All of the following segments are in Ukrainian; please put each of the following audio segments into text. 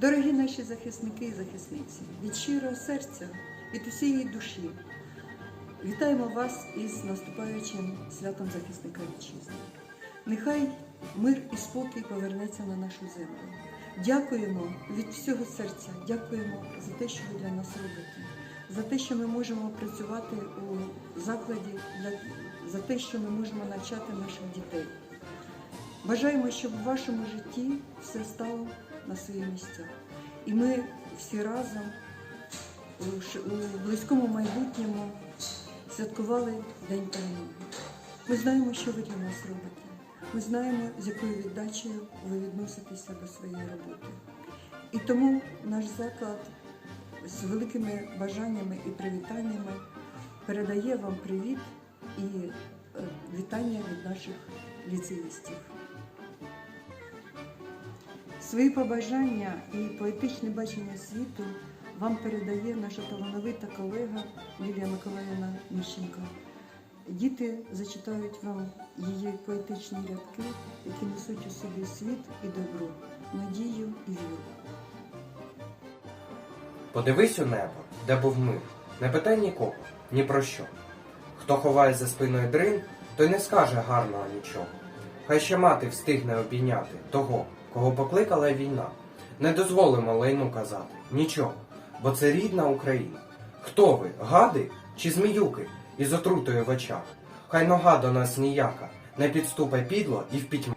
Дорогі наші захисники і захисниці, від щирого серця, від усієї душі, вітаємо вас із наступаючим святом захисника вітчизни. Нехай мир і спокій повернеться на нашу землю. Дякуємо від всього серця, дякуємо за те, що ви для нас робите, за те, що ми можемо працювати у закладі, за те, що ми можемо навчати наших дітей. Бажаємо, щоб в вашому житті все стало на свої місця. І ми всі разом у близькому майбутньому святкували День перемоги. Ми знаємо, що ви для нас робите. Ми знаємо, з якою віддачею ви відноситеся до своєї роботи. І тому наш заклад з великими бажаннями і привітаннями передає вам привіт і е, вітання від наших ліцеїстів. Свої побажання і поетичне бачення світу вам передає наша талановита колега Лілія Миколаївна Міщенко. Діти зачитають вам її поетичні рядки, які несуть у собі світ і добро, надію і віру. Подивись у небо, де був мир. Не питай нікого, ні про що. Хто ховає за спиною дрин, той не скаже гарного нічого. Хай ще мати встигне обійняти того, кого покликала війна. Не дозволимо лайну казати нічого, бо це рідна Україна. Хто ви, гади чи зміюки із отрутою в очах? Хай нога до нас ніяка, не підступай підло і в пітьму.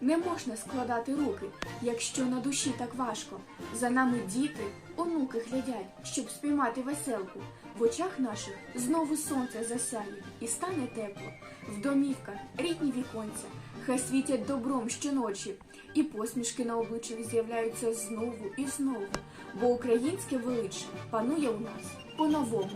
Не можна складати руки, якщо на душі так важко. За нами діти, онуки глядять, щоб спіймати веселку. В очах наших знову сонце засяє і стане тепло. В домівках рідні віконця, хай світять добром щоночі, і посмішки на обличчях з'являються знову і знову. Бо українське величчя панує у нас по-новому.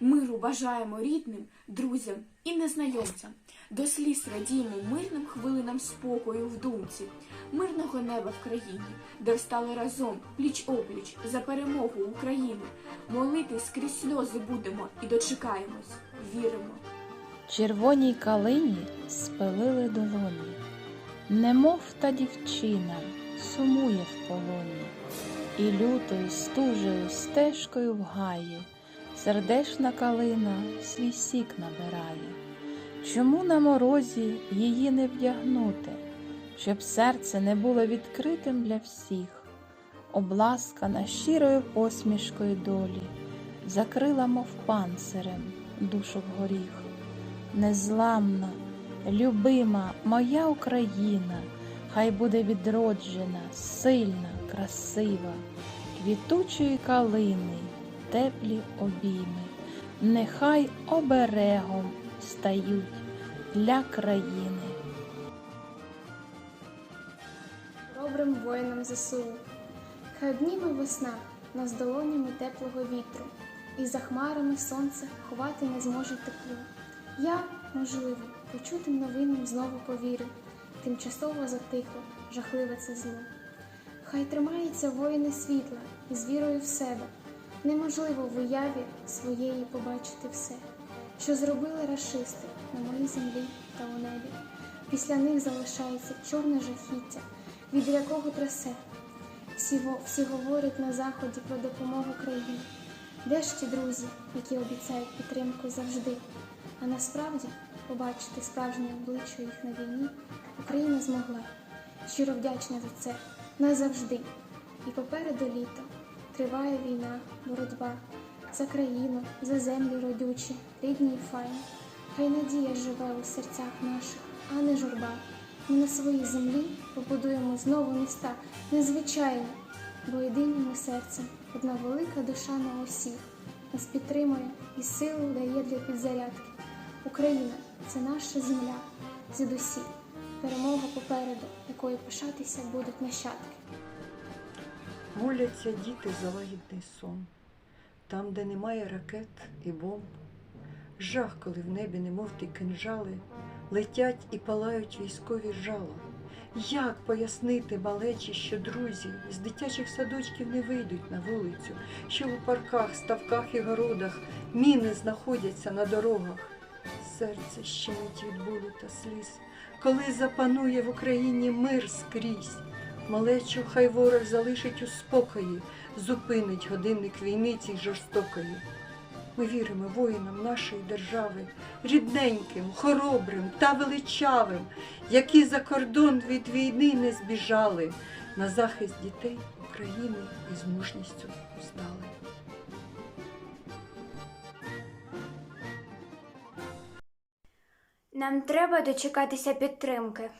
Миру бажаємо рідним, друзям і незнайомцям. До сліз радіємо мирним хвилинам спокою в думці, мирного неба в країні, де встали разом пліч опліч за перемогу України. Молитись крізь сльози будемо і дочекаємось, віримо. Червоній калині спилили долоні, немов та дівчина сумує в полоні, і лютою стужею стежкою в гаї, сердешна калина свій сік набирає. Чому на морозі її не вдягнути, щоб серце не було відкритим для всіх, обласкана щирою посмішкою долі, закрила, мов панцирем, душу в горіх незламна, любима моя Україна, хай буде відроджена, сильна, красива, квітучої калини, теплі обійми, нехай оберегом стають для країни. Добрим воїнам ЗСУ. Хай обніме весна нас долонями теплого вітру, і за хмарами сонце ховати не зможе тепло. Я, можливо, почутим новинам знову повірю, тимчасово затихло, жахливе це зло. Хай тримаються воїни світла і з вірою в себе. Неможливо в уяві своєї побачити все, що зробили рашисти на моїй землі та у небі. Після них залишається чорне жахіття, від якого трясе. Всі, всі говорять на заході про допомогу країні. Де ж ті друзі, які обіцяють підтримку завжди? А насправді побачити справжнє обличчя їх на війні Україна змогла. Щиро вдячна за це назавжди. І попереду літо триває війна, боротьба за країну, за землі родючі, рідні і файні. Хай надія живе у серцях наших, а не журба. Ми на своїй землі побудуємо знову міста незвичайні, бо єдиним ми серцем одна велика душа на усіх нас підтримує і силу дає для підзарядки. Україна це наша земля звідусі. Перемога попереду, якою пишатися будуть нащадки. Моляться діти за лагідний сон, там, де немає ракет і бомб. Жах, коли в небі, немов ті кинжали, летять і палають військові жала. Як пояснити малечі, що друзі з дитячих садочків не вийдуть на вулицю, що у парках, ставках і городах міни знаходяться на дорогах? Серце щемить від болю та сліз, коли запанує в Україні мир скрізь. Малечу хай ворог залишить у спокої, зупинить годинник війни цій жорстокої. Ми віримо воїнам нашої держави, рідненьким, хоробрим та величавим, які за кордон від війни не збіжали, на захист дітей України із мужністю стали. Нам треба дочекатися підтримки,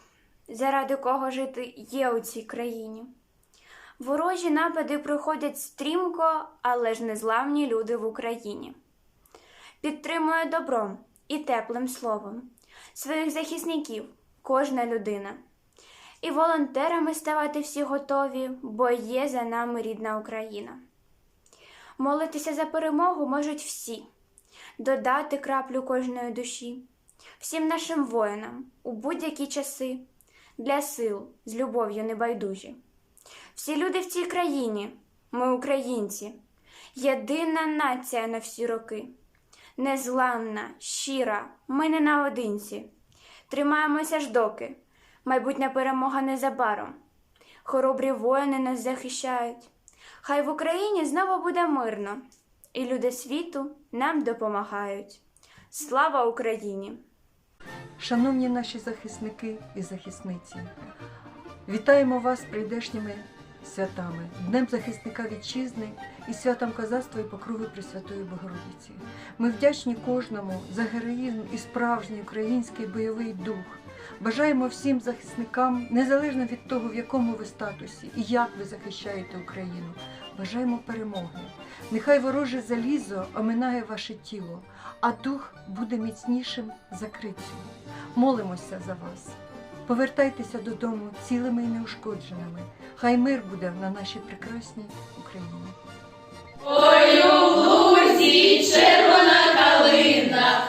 заради кого жити є у цій країні. Ворожі напади проходять стрімко, але ж незламні люди в Україні. Підтримує добром і теплим словом своїх захисників кожна людина. І волонтерами ставати всі готові, бо є за нами рідна Україна. Молитися за перемогу можуть всі, додати краплю кожної душі всім нашим воїнам у будь-які часи для сил з любов'ю небайдужі. Всі люди в цій країні, ми українці, єдина нація на всі роки. Незламна, щира, ми не наодинці. Тримаємося ж доки, майбутня перемога незабаром. Хоробрі воїни нас захищають. Хай в Україні знову буде мирно, і люди світу нам допомагають. Слава Україні! Шановні наші захисники і захисниці, вітаємо вас з прийдешніми святами, Днем захисника вітчизни і святом козацтва і покрови Пресвятої Богородиці. Ми вдячні кожному за героїзм і справжній український бойовий дух. Бажаємо всім захисникам, незалежно від того, в якому ви статусі і як ви захищаєте Україну. Бажаємо перемоги. Нехай вороже залізо оминає ваше тіло, а дух буде міцнішим за. Молимося за вас. Повертайтеся додому цілими і неушкодженими. Хай мир буде на нашій прекрасній Україні. Ой, у лузі червона калина.